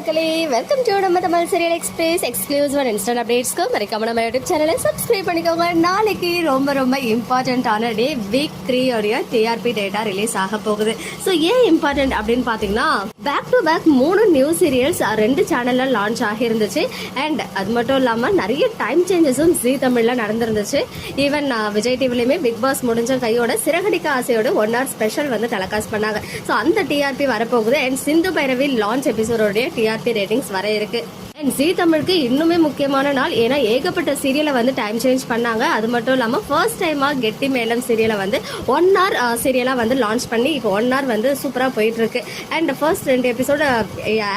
மக்களே welcome to நம்ம Tamil serial express exclusive instant அப்டேட்ஸ்க்கு மறக்காம நம்ம யூடியூப் சேனலை சப்ஸ்கிரைப் பண்ணிக்கோங்க. நாளைக்கு ரொம்ப ரொம்ப இம்பார்ட்டண்ட்டான டே வீக் த்ரீ உடைய டிஆர்பி டேட்டா ரிலீஸ் ஆக போகுது. ஸோ ஏன் இம்பார்ட்டன்ட் அப்படின்னு பார்த்தீங்கன்னா பேக் டு பேக் மூணு நியூ சீரியல்ஸ் ரெண்டு சேனல்ல லான்ச் ஆகியிருந்துச்சு. அண்ட் அது மட்டும் இல்லாமல் நிறைய டைம் சேஞ்சஸும் ஜி தமிழ்ல நடந்திருந்துச்சு. ஈவன் விஜய் டிவிலையுமே பிக் பாஸ் முடிஞ்ச கையோட சிறகடிக்க ஆசையோட ஒன் ஹவர் ஸ்பெஷல் வந்து டெலகாஸ்ட் பண்ணாங்க. ஸோ அந்த டிஆர்பி வரப்போகுது. அண்ட் சிந்து பைரவி லான்ச் எபிசோடோடைய டிஆர்பி ரேட்டிங்ஸ் வர இருக்கு. அண்ட் ஜி தமிழுக்கு இன்னுமே முக்கியமான நாள் ஏன்னா ஏகப்பட்ட சீரியலை வந்து டைம் சேஞ்ச் பண்ணாங்க. அது மட்டும் இல்லாமல் ஃபர்ஸ்ட் டைமாக கெட்டி மேலம் சீரியலை வந்து ஒன் ஹவர் சீரியலாக வந்து லான்ச் பண்ணி இப்போ ஒன் ஹவர் வந்து சூப்பராக போயிட்டு இருக்கு அண்ட் ஃபர்ஸ்ட் ரெண்டு எபிசோட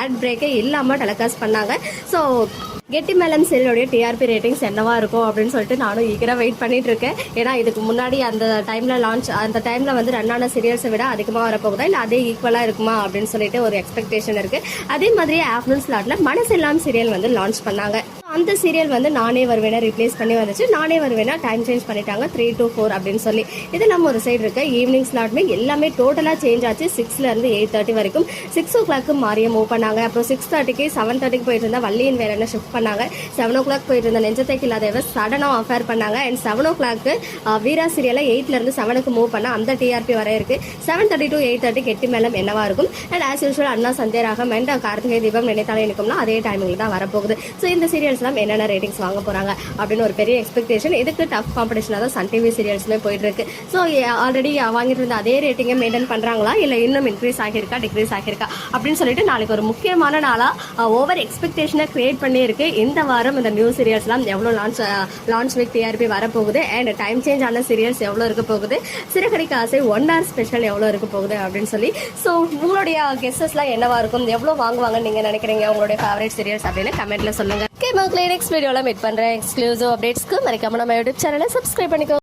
ஆட் பிரேக்கே இல்லாமல் டெலிகாஸ்ட் பண்ணாங்க. ஸோ கெட்டி மேலம் சீரியலுடைய டிஆர்பி ரேட்டிங்ஸ் என்னவா இருக்கும் அப்படின்னு சொல்லிட்டு நானும் ஈகராக வெயிட் பண்ணிட்டு இருக்கேன். ஏன்னா இதுக்கு முன்னாடி அந்த டைம்ல லான்ச் அந்த டைம்ல வந்து ரன் ஆன சீரியல்ஸை விட அதிகமாக வரப்போகுதா? இல்லை அதே ஈக்குவலாக இருக்குமா? அப்படின்னு சொல்லிட்டு ஒரு எக்ஸ்பெக்டேஷன் இருக்கு. அதே மாதிரி ஆஃப்டர்நூன் ஸ்லாட்ல மனசெல்லாம் சீரியல் வந்து லான்ச் பண்ணாங்க. அந்த சீரியல் வந்து நானே வருவேனா ரிப்ளேஸ் பண்ணி வந்துச்சு. நானே வருவேனா டைம் சேஞ்ச் பண்ணிட்டாங்க. த்ரீ டு ஃபோர் அப்படின்னு சொல்லி. இது நம்ம ஒரு சைடு இருக்க. ஈவினிங் ஸ்லாட்மே எல்லாமே டோட்டலாக சேஞ்ச் ஆச்சு. சிக்ஸ்ல இருந்து எயிட் தேர்ட்டி வரைக்கும். சிக்ஸ் ஓ கிளாக்கு மாறிய மூவ் பண்ணாங்க அப்புறம் சிக்ஸ் தேர்ட்டிக்கு செவன் தேர்ட்டிக்கு போயிட்டு இருந்தா வள்ளியின் வேற என்ன ஷிஃப்ட் பண்ணாங்க. செவன் ஓ கிளாக் போயிட்டு இருந்த நெஞ்சத்தைக்கு இல்லாதவ சடனாக அஃபேர் பண்ணாங்க. அண்ட் செவன் ஓ கிளாக்கு வீரா சீரியலை எயிட்ல இருந்து செவனுக்கு மூவ் பண்ணால் அந்த டிஆர்பி வர இருக்கு. Seven thirty to eight thirty Getti Melam என்னவா இருக்கும். And as usual Anna Sandhyaragam and Karthigai Deepam Ninaithale இருக்கும்னா அதே டைமிங் தான் வரப்போகுது. ஸோ இந்த சீரியல்ஸ் சீரியல்ஸ்லாம் என்னென்ன ரேட்டிங்ஸ் வாங்க போறாங்க அப்படின்னு ஒரு பெரிய எக்ஸ்பெக்டேஷன் இதுக்கு டஃப் காம்படிஷனாக தான் சன் டிவி சீரியல்ஸுமே போயிட்டு இருக்கு ஸோ ஆல்ரெடி வாங்கிட்டு இருந்த அதே ரேட்டிங்கை மெயின்டைன் பண்றாங்களா? இல்லை இன்னும் இன்க்ரீஸ் ஆகியிருக்கா டிக்ரீஸ் ஆகியிருக்கா? அப்படின்னு சொல்லிட்டு நாளைக்கு ஒரு முக்கியமான நாளா ஓவர் எக்ஸ்பெக்டேஷனை க்ரியேட் பண்ணியிருக்கு. இந்த வாரம் இந்த நியூ சீரியல்ஸ்லாம் எவ்வளோ லான்ச் லான்ச் வீக் டிஆர்பி வரப்போகுது அண்ட் டைம் சேஞ்ச் ஆன சீரியல்ஸ் எவ்வளோ இருக்க போகுது சிறுகடிக்க ஆசை ஒன் ஹவர் ஸ்பெஷல் எவ்வளோ இருக்க போகுது அப்படின்னு சொல்லி. ஸோ உங்களுடைய கெஸ்டஸ்லாம் என்னவா இருக்கும்? எவ்வளோ வாங்குவாங்கன்னு நீங்கள் நினைக்கிறீங்க? உங்களுடைய ஃபேவரட் சீரியல்ஸ் அப்படின்னு கமெண்ட்டில் சொல்லுங்க. ஓகே மக்களே நெக்ஸ்ட் மீட் பண்றேன். எக்ஸ்க்ளூசிவ் அப்டேட்ஸ்க்கு மறக்காம நம்ம யூடியூப் சேனலை சப்ஸ்கிரைப் பண்ணிக்கோ